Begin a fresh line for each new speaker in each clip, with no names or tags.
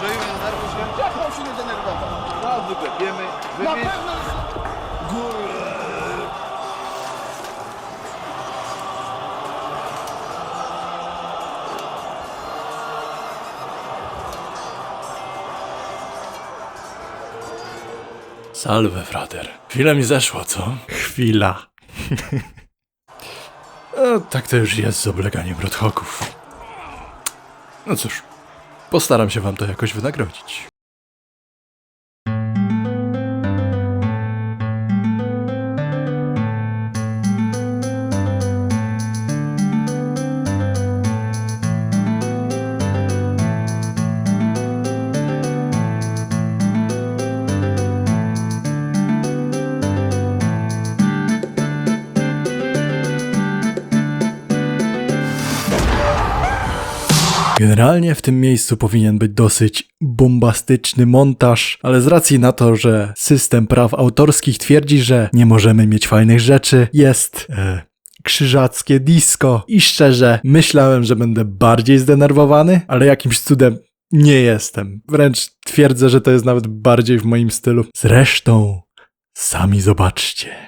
Andrzeju, nie
się.
Jak mam się nie denerwować? No, wyklepiemy.
Na pewno jest...
Salve, frater. Chwilę mi zeszło, co? Chwila. E, tak to już jest z obleganiem Rothocków. No cóż, postaram się wam to jakoś wynagrodzić. Generalnie w tym miejscu powinien być dosyć bombastyczny montaż, ale z racji na to, że system praw autorskich twierdzi, że nie możemy mieć fajnych rzeczy, jest e, krzyżackie disco. I szczerze, myślałem, że będę bardziej zdenerwowany, ale jakimś cudem nie jestem. Wręcz twierdzę, że to jest nawet bardziej w moim stylu. Zresztą, sami zobaczcie.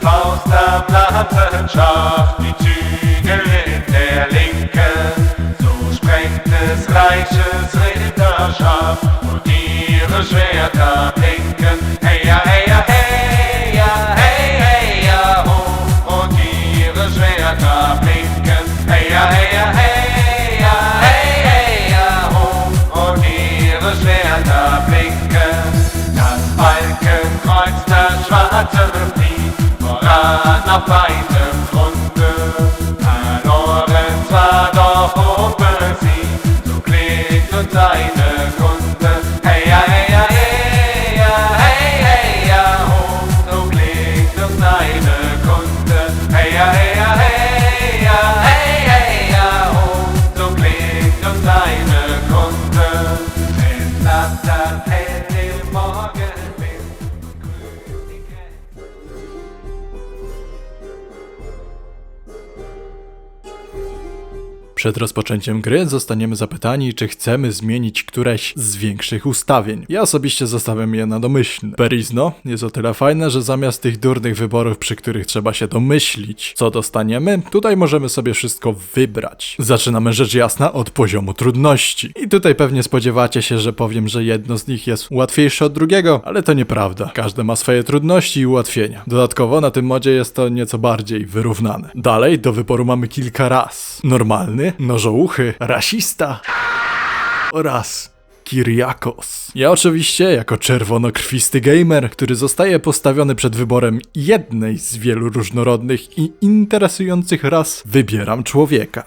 Faust am Landwirtschaft, die Zügel in der Linken. So sprengt des Reiches Ritterschaft und ihre Schwerter blinken. Hey ja, hey ja, fighter, we are not.
Przed rozpoczęciem gry zostaniemy zapytani, czy chcemy zmienić któreś z większych ustawień. Ja osobiście zostawiam je na domyślne. Perizno jest o tyle fajne, że zamiast tych durnych wyborów, przy których trzeba się domyślić, co dostaniemy, tutaj możemy sobie wszystko wybrać. Zaczynamy rzecz jasna od poziomu trudności. I tutaj pewnie spodziewacie się, że powiem, że jedno z nich jest łatwiejsze od drugiego, ale to nieprawda. Każde ma swoje trudności i ułatwienia. Dodatkowo na tym modzie jest to nieco bardziej wyrównane. Dalej do wyboru mamy kilka raz. Normalny, nożouchy, rasista oraz Kiriakos. Ja oczywiście, jako czerwonokrwisty gamer, który zostaje postawiony przed wyborem jednej z wielu różnorodnych i interesujących ras, wybieram człowieka.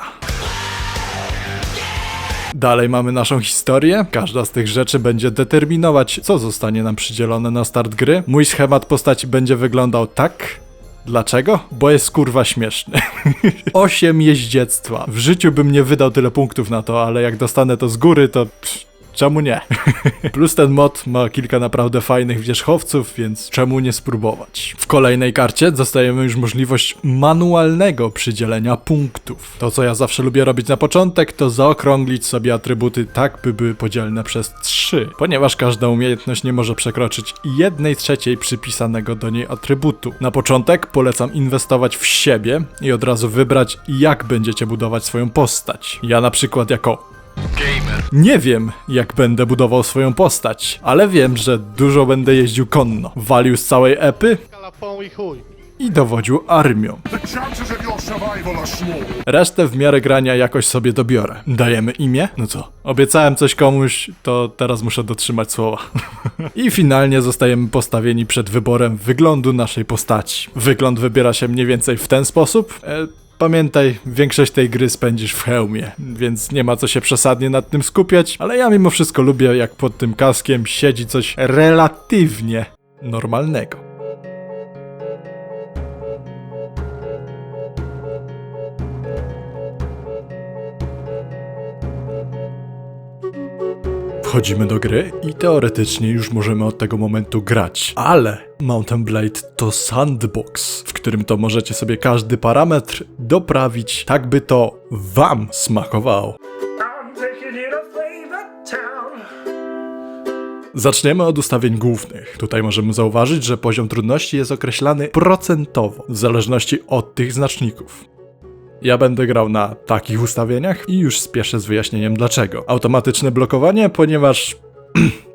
Dalej mamy naszą historię. Każda z tych rzeczy będzie determinować, co zostanie nam przydzielone na start gry. Mój schemat postaci będzie wyglądał tak. Dlaczego? Bo jest kurwa śmieszny. Osiem jeździectwa. W życiu bym nie wydał tyle punktów na to, ale jak dostanę to z góry, to. Psz, Czemu nie? Plus ten mod ma kilka naprawdę fajnych wierzchowców, więc czemu nie spróbować? W kolejnej karcie dostajemy już możliwość manualnego przydzielenia punktów. To co ja zawsze lubię robić na początek, to zaokrąglić sobie atrybuty tak, by były podzielne przez 3, ponieważ każda umiejętność nie może przekroczyć 1 trzeciej przypisanego do niej atrybutu. Na początek polecam inwestować w siebie i od razu wybrać, jak będziecie budować swoją postać. Ja na przykład jako nie wiem, jak będę budował swoją postać, ale wiem, że dużo będę jeździł konno. Walił z całej epy
i chuj.
i dowodził armią. Resztę w miarę grania jakoś sobie dobiorę. Dajemy imię? No co? Obiecałem coś komuś, to teraz muszę dotrzymać słowa. I finalnie zostajemy postawieni przed wyborem wyglądu naszej postaci. Wygląd wybiera się mniej więcej w ten sposób. E, Pamiętaj, większość tej gry spędzisz w hełmie, więc nie ma co się przesadnie nad tym skupiać, ale ja mimo wszystko lubię, jak pod tym kaskiem siedzi coś relatywnie normalnego. Wchodzimy do gry i teoretycznie już możemy od tego momentu grać, ale Mountain Blade to sandbox, w którym to możecie sobie każdy parametr doprawić tak, by to wam smakowało. Zaczniemy od ustawień głównych. Tutaj możemy zauważyć, że poziom trudności jest określany procentowo, w zależności od tych znaczników. Ja będę grał na takich ustawieniach i już spieszę z wyjaśnieniem dlaczego. Automatyczne blokowanie, ponieważ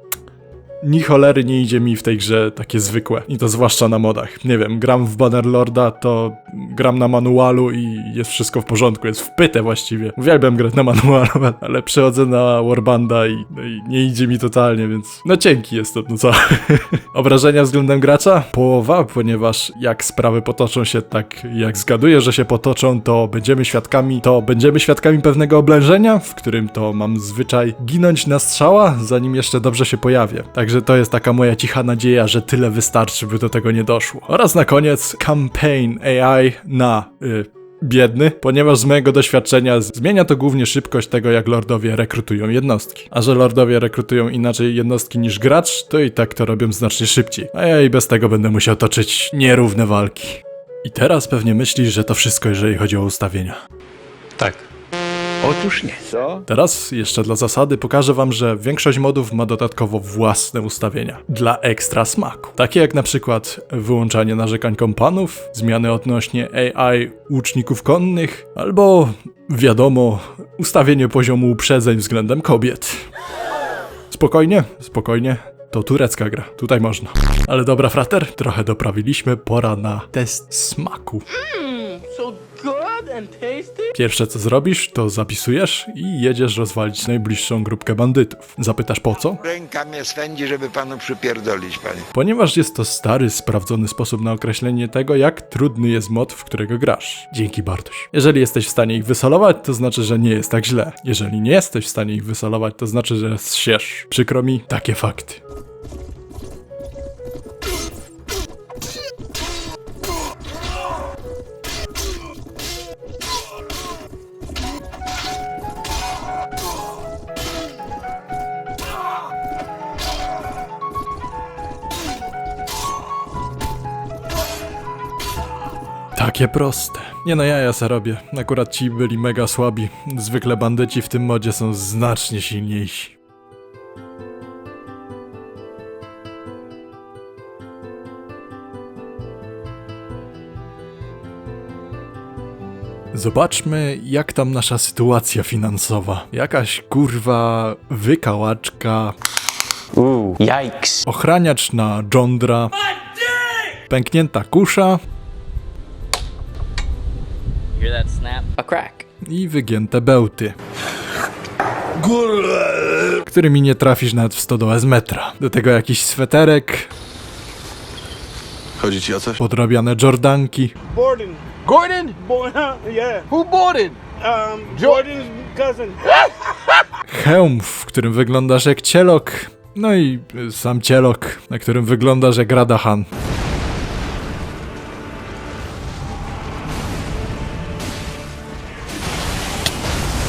ni cholery nie idzie mi w tej grze takie zwykłe. I to zwłaszcza na modach. Nie wiem, gram w Bannerlorda, to gram na manualu i jest wszystko w porządku, jest wpyte właściwie. Uwielbiam grać na manualu, ale przechodzę na Warbanda i, no i nie idzie mi totalnie, więc no cienki jest to, no co. Obrażenia względem gracza? Połowa, ponieważ jak sprawy potoczą się tak, jak zgaduję, że się potoczą, to będziemy świadkami, to będziemy świadkami pewnego oblężenia, w którym to mam zwyczaj ginąć na strzała, zanim jeszcze dobrze się pojawię. Także to jest taka moja cicha nadzieja, że tyle wystarczy, by do tego nie doszło. Oraz na koniec campaign AI na y, biedny, ponieważ z mojego doświadczenia zmienia to głównie szybkość tego, jak lordowie rekrutują jednostki. A że lordowie rekrutują inaczej jednostki niż gracz, to i tak to robią znacznie szybciej. A ja i bez tego będę musiał toczyć nierówne walki. I teraz pewnie myślisz, że to wszystko, jeżeli chodzi o ustawienia.
Tak.
Otóż nie.
Teraz jeszcze dla zasady pokażę wam, że większość modów ma dodatkowo własne ustawienia dla ekstra smaku. Takie jak na przykład wyłączanie narzekań kompanów, zmiany odnośnie AI łuczników konnych, albo wiadomo, ustawienie poziomu uprzedzeń względem kobiet. Spokojnie, spokojnie. To turecka gra, tutaj można. Ale dobra, frater, trochę doprawiliśmy, pora na test smaku. Pierwsze co zrobisz, to zapisujesz i jedziesz rozwalić najbliższą grupkę bandytów. Zapytasz po co?
Ręka mnie swędzi, żeby panu przypierdolić, panie.
Ponieważ jest to stary, sprawdzony sposób na określenie tego, jak trudny jest mod, w którego grasz. Dzięki Bartoś. Jeżeli jesteś w stanie ich wysolować, to znaczy, że nie jest tak źle. Jeżeli nie jesteś w stanie ich wysolować, to znaczy, że zsiesz. Przykro mi, takie fakty. Takie proste. Nie no, ja ja se robię. Akurat ci byli mega słabi. Zwykle bandyci w tym modzie są znacznie silniejsi. Zobaczmy, jak tam nasza sytuacja finansowa. Jakaś kurwa wykałaczka,
Yikes.
ochraniacz na Jondra, pęknięta kusza
Hear that snap? A crack.
i wygięte bełty. Którymi nie trafisz nawet w stodołę z metra. Do tego jakiś sweterek,
Chodzi ci o coś?
podrabiane jordanki,
Borden.
Gordon?
Bo- yeah.
Who boarded?
Um, Jordan's cousin.
hełm, w którym wyglądasz jak cielok, no i y, sam cielok, na którym wyglądasz jak Radahan.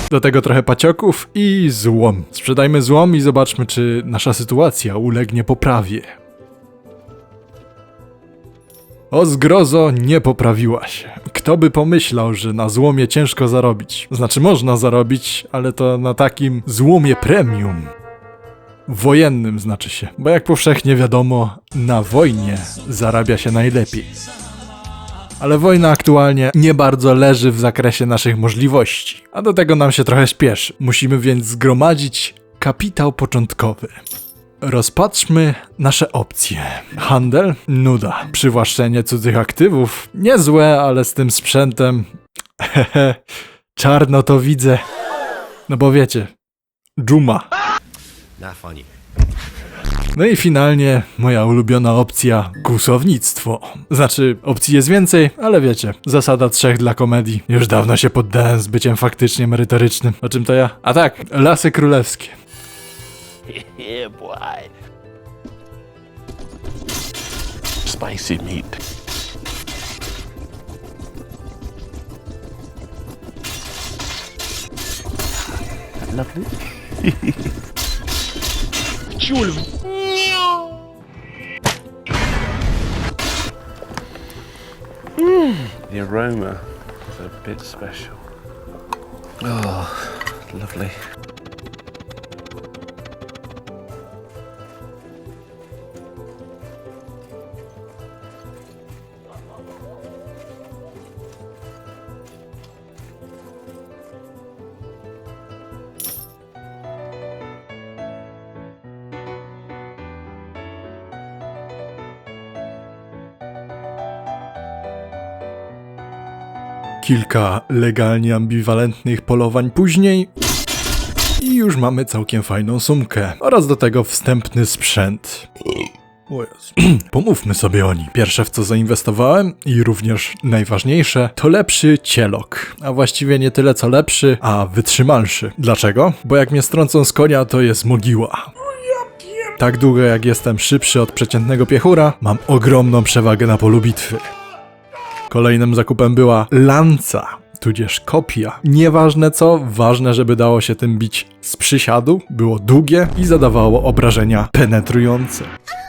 Do tego trochę pacioków i złom. Sprzedajmy złom i zobaczmy, czy nasza sytuacja ulegnie poprawie. O zgrozo, nie poprawiła się. Kto by pomyślał, że na złomie ciężko zarobić? Znaczy można zarobić, ale to na takim złomie premium. Wojennym znaczy się, bo jak powszechnie wiadomo, na wojnie zarabia się najlepiej. Ale wojna aktualnie nie bardzo leży w zakresie naszych możliwości, a do tego nam się trochę śpieszy. Musimy więc zgromadzić kapitał początkowy. Rozpatrzmy nasze opcje. Handel? Nuda. Przywłaszczenie cudzych aktywów? Niezłe, ale z tym sprzętem... Hehe. Czarno to widzę. No bo wiecie, dżuma. No i finalnie moja ulubiona opcja kłusownictwo. Znaczy, opcji jest więcej, ale wiecie, zasada trzech dla komedii. Już dawno się poddałem z byciem faktycznie merytorycznym. O czym to ja? A tak, Lasy Królewskie.
Yeah, boy.
Spicy meat. The aroma is a bit special. Oh, lovely.
Kilka legalnie ambiwalentnych polowań później i już mamy całkiem fajną sumkę oraz do tego wstępny sprzęt. O. Pomówmy sobie o nim. Pierwsze w co zainwestowałem i również najważniejsze to lepszy cielok. A właściwie nie tyle co lepszy, a wytrzymalszy. Dlaczego? Bo jak mnie strącą z konia to jest mogiła. Tak długo jak jestem szybszy od przeciętnego piechura, mam ogromną przewagę na polu bitwy. Kolejnym zakupem była lanca, tudzież kopia. Nieważne co, ważne, żeby dało się tym bić z przysiadu, było długie i zadawało obrażenia penetrujące.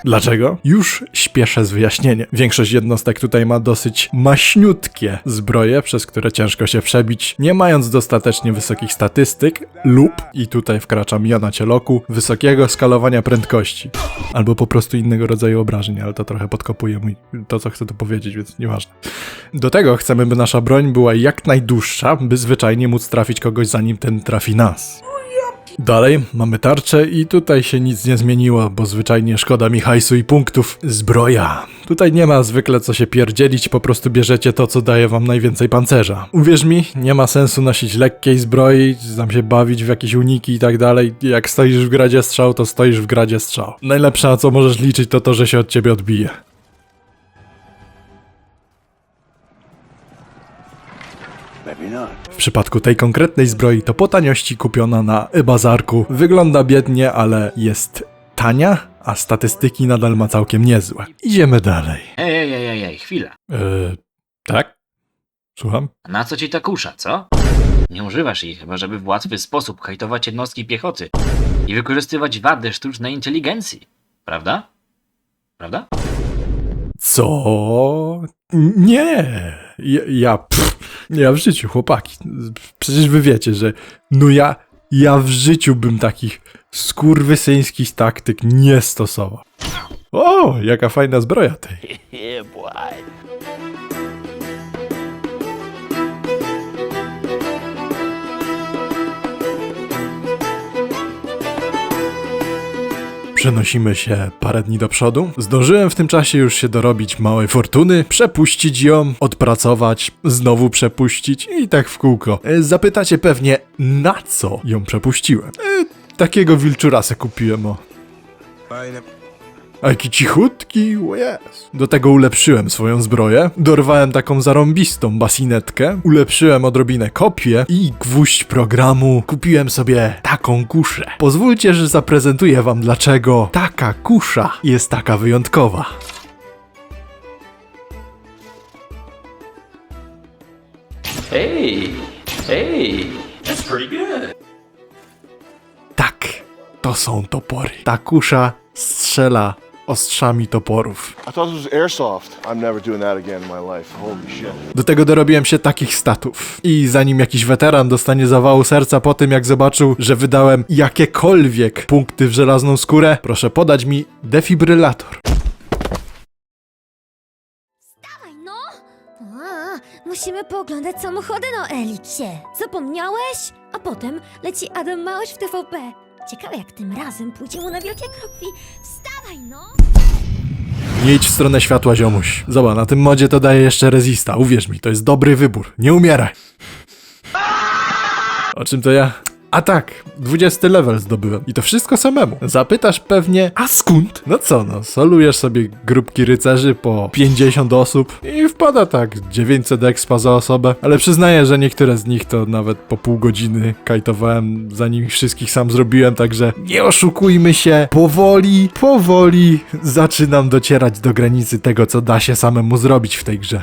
Dlaczego? Już śpieszę z wyjaśnieniem. Większość jednostek tutaj ma dosyć maśniutkie zbroje, przez które ciężko się przebić, nie mając dostatecznie wysokich statystyk lub, i tutaj wkraczam ja na cieloku, wysokiego skalowania prędkości. Albo po prostu innego rodzaju obrażeń, ale to trochę podkopuje mój, to, co chcę tu powiedzieć, więc nieważne. Do tego chcemy, by nasza broń była jak najdłuższa, by zwyczajnie móc trafić kogoś zanim ten trafi nas. Dalej mamy tarczę i tutaj się nic nie zmieniło, bo zwyczajnie szkoda mi hajsu i punktów. Zbroja. Tutaj nie ma zwykle co się pierdzielić, po prostu bierzecie to, co daje wam najwięcej pancerza. Uwierz mi, nie ma sensu nosić lekkiej zbroi, tam się bawić w jakieś uniki i tak dalej. Jak stoisz w gradzie strzał, to stoisz w gradzie strzał. Najlepsze na co możesz liczyć to to, że się od ciebie odbije. W przypadku tej konkretnej zbroi to po taniości kupiona na bazarku. Wygląda biednie, ale jest tania, a statystyki nadal ma całkiem niezłe. Idziemy dalej.
Ej, ej, ej, ej, ej, chwila.
Eee, tak? Słucham?
Na co ci ta kusza, co? Nie używasz jej chyba, żeby w łatwy sposób hajtować jednostki piechoty i wykorzystywać wady sztucznej inteligencji. Prawda? Prawda?
Co? Nie. Ja, ja, pff, ja w życiu, chłopaki. Przecież wy wiecie, że no ja, ja w życiu bym takich skurwysyńskich taktyk nie stosował. O, jaka fajna zbroja tej. Przenosimy się parę dni do przodu. Zdążyłem w tym czasie już się dorobić małej fortuny, przepuścić ją, odpracować, znowu przepuścić i tak w kółko. E, Zapytacie pewnie, na co ją przepuściłem? E, takiego wilczura se kupiłem, o. A jaki cichutki, o jest. Do tego ulepszyłem swoją zbroję, dorwałem taką zarąbistą basinetkę, ulepszyłem odrobinę kopię i gwóźdź programu kupiłem sobie taką kuszę. Pozwólcie, że zaprezentuję wam dlaczego taka kusza jest taka wyjątkowa.
Hey, hey, that's pretty good.
Tak, to są topory. Ta kusza strzela ostrzami toporów. Do tego dorobiłem się takich statów. I zanim jakiś weteran dostanie zawału serca po tym, jak zobaczył, że wydałem jakiekolwiek punkty w żelazną skórę, proszę podać mi defibrylator.
Dawaj, no! A, musimy pooglądać samochody, no Elicie. Zapomniałeś? A potem leci Adam Małysz w TVP. Ciekawe, jak tym razem pójdzie mu na wielkie kroki.
Nie idź w stronę światła, ziomuś. Zobacz, na tym modzie to daje jeszcze rezista. Uwierz mi, to jest dobry wybór. Nie umieraj. O czym to ja? A tak, 20 level zdobyłem. I to wszystko samemu. Zapytasz pewnie, a skąd? No co no, solujesz sobie grupki rycerzy po 50 osób i wpada tak 900 expa za osobę. Ale przyznaję, że niektóre z nich to nawet po pół godziny kajtowałem, zanim ich wszystkich sam zrobiłem, także nie oszukujmy się. Powoli, powoli zaczynam docierać do granicy tego, co da się samemu zrobić w tej grze.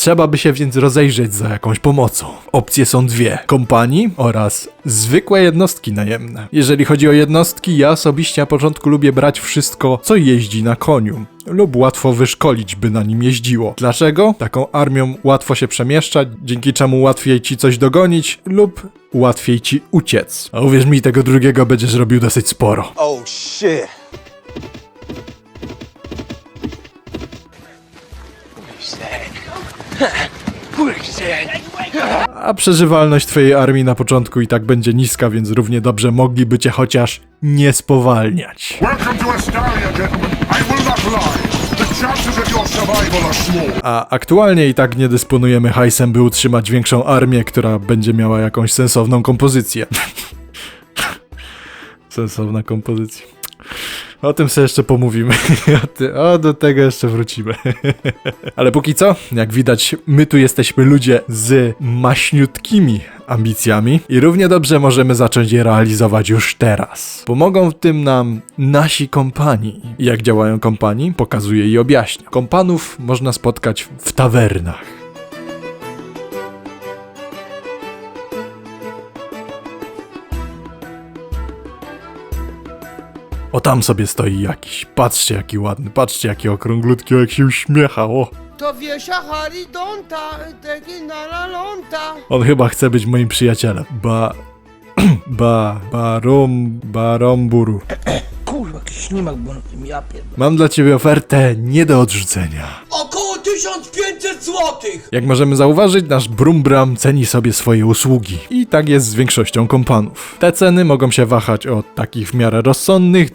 Trzeba by się więc rozejrzeć za jakąś pomocą. Opcje są dwie: kompanii oraz zwykłe jednostki najemne. Jeżeli chodzi o jednostki, ja osobiście na początku lubię brać wszystko, co jeździ na koniu. Lub łatwo wyszkolić, by na nim jeździło. Dlaczego? Taką armią łatwo się przemieszczać, dzięki czemu łatwiej ci coś dogonić, lub łatwiej ci uciec. A uwierz mi, tego drugiego będziesz robił dosyć sporo.
Oh shit.
A przeżywalność twojej armii na początku i tak będzie niska, więc równie dobrze mogliby cię chociaż nie spowalniać. A aktualnie i tak nie dysponujemy hajsem, by utrzymać większą armię, która będzie miała jakąś sensowną kompozycję. Sensowna kompozycja. O tym sobie jeszcze pomówimy. O, do tego jeszcze wrócimy. Ale póki co, jak widać, my tu jesteśmy ludzie z maśniutkimi ambicjami i równie dobrze możemy zacząć je realizować już teraz. Pomogą w tym nam nasi kompanii. Jak działają kompanii, pokazuję i objaśnię. Kompanów można spotkać w tawernach. O tam sobie stoi jakiś. Patrzcie jaki ładny, patrzcie jaki okrąglutki, jak się uśmiecha, o.
To wiesza Haridonta, teki na la lonta.
On chyba chce być moim przyjacielem. Ba... Ba... Barom... Baromburu.
Kurwa, jakiś ślimak, bo na tym ja pierdolę.
Mam dla ciebie ofertę nie do odrzucenia.
Około 1500 złotych!
Jak możemy zauważyć, nasz Brumbram ceni sobie swoje usługi. I tak jest z większością kompanów. Te ceny mogą się wahać od takich w miarę rozsądnych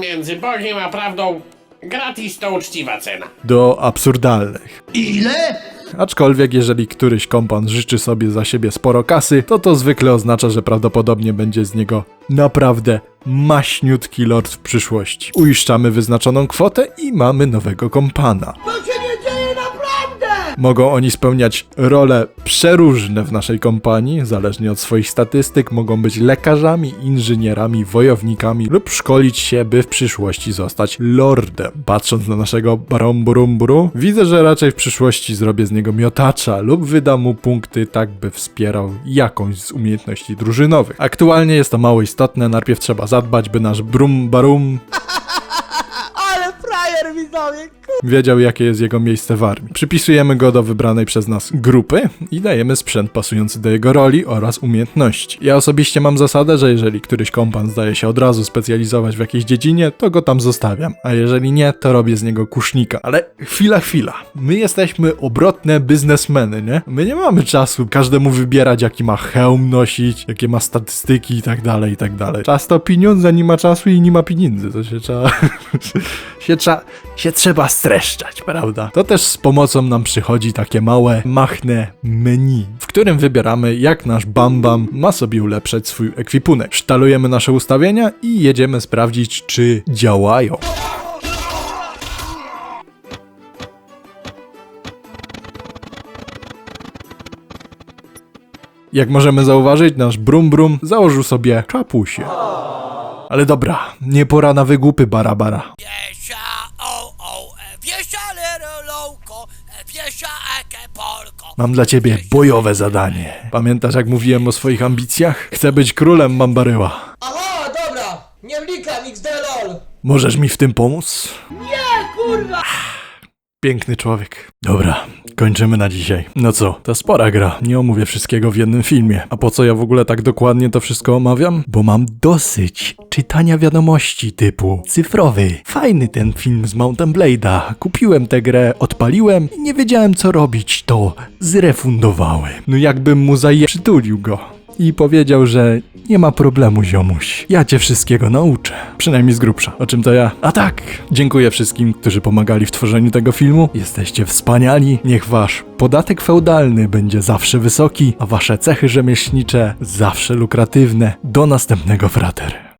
Między Bogiem a prawdą, gratis to uczciwa cena.
do absurdalnych. Ile? Aczkolwiek jeżeli któryś kompan życzy sobie za siebie sporo kasy, to to zwykle oznacza, że prawdopodobnie będzie z niego naprawdę maśniutki lord w przyszłości. Uiszczamy wyznaczoną kwotę i mamy nowego kompana. Mogą oni spełniać role przeróżne w naszej kompanii, zależnie od swoich statystyk. Mogą być lekarzami, inżynierami, wojownikami lub szkolić się, by w przyszłości zostać lordem. Patrząc na naszego baromburumburu, widzę, że raczej w przyszłości zrobię z niego miotacza lub wydam mu punkty tak, by wspierał jakąś z umiejętności drużynowych. Aktualnie jest to mało istotne, najpierw trzeba zadbać, by nasz brum barum
Ale frajer widzowie!
wiedział, jakie jest jego miejsce w armii. Przypisujemy go do wybranej przez nas grupy i dajemy sprzęt pasujący do jego roli oraz umiejętności. Ja osobiście mam zasadę, że jeżeli któryś kompan zdaje się od razu specjalizować w jakiejś dziedzinie, to go tam zostawiam, a jeżeli nie, to robię z niego kusznika. Ale chwila, chwila. My jesteśmy obrotne biznesmeny, nie? My nie mamy czasu każdemu wybierać, jaki ma hełm nosić, jakie ma statystyki i tak dalej, i tak dalej. Czas to pieniądze, nie ma czasu i nie ma pieniędzy. To się trzeba... się, trzeba, się trzeba streszczać, prawda? To też z pomocą nam przychodzi takie małe, machne menu, w którym wybieramy, jak nasz Bam Bam ma sobie ulepszać swój ekwipunek. Sztalujemy nasze ustawienia i jedziemy sprawdzić, czy działają. Jak możemy zauważyć, nasz Brum Brum założył sobie czapusie. Ale dobra, nie pora na wygłupy Barabara.
Wiesza,
Mam dla ciebie bojowe zadanie. Pamiętasz, jak mówiłem o swoich ambicjach? Chcę być królem Mambaryła.
Aha, dobra, nie wnikam, XD-LOL.
Możesz mi w tym pomóc? Nie, kurwa! Piękny człowiek. Dobra, kończymy na dzisiaj. No co, to spora gra. Nie omówię wszystkiego w jednym filmie. A po co ja w ogóle tak dokładnie to wszystko omawiam? Bo mam dosyć czytania wiadomości typu cyfrowy. Fajny ten film z Mountain Blade'a. Kupiłem tę grę, odpaliłem i nie wiedziałem co robić, to zrefundowałem. No jakbym mu zaje... przytulił go i powiedział, że nie ma problemu, ziomuś. Ja cię wszystkiego nauczę. Przynajmniej z grubsza. O czym to ja? A tak! Dziękuję wszystkim, którzy pomagali w tworzeniu tego filmu. Jesteście wspaniali. Niech wasz podatek feudalny będzie zawsze wysoki, a wasze cechy rzemieślnicze zawsze lukratywne. Do następnego, frater.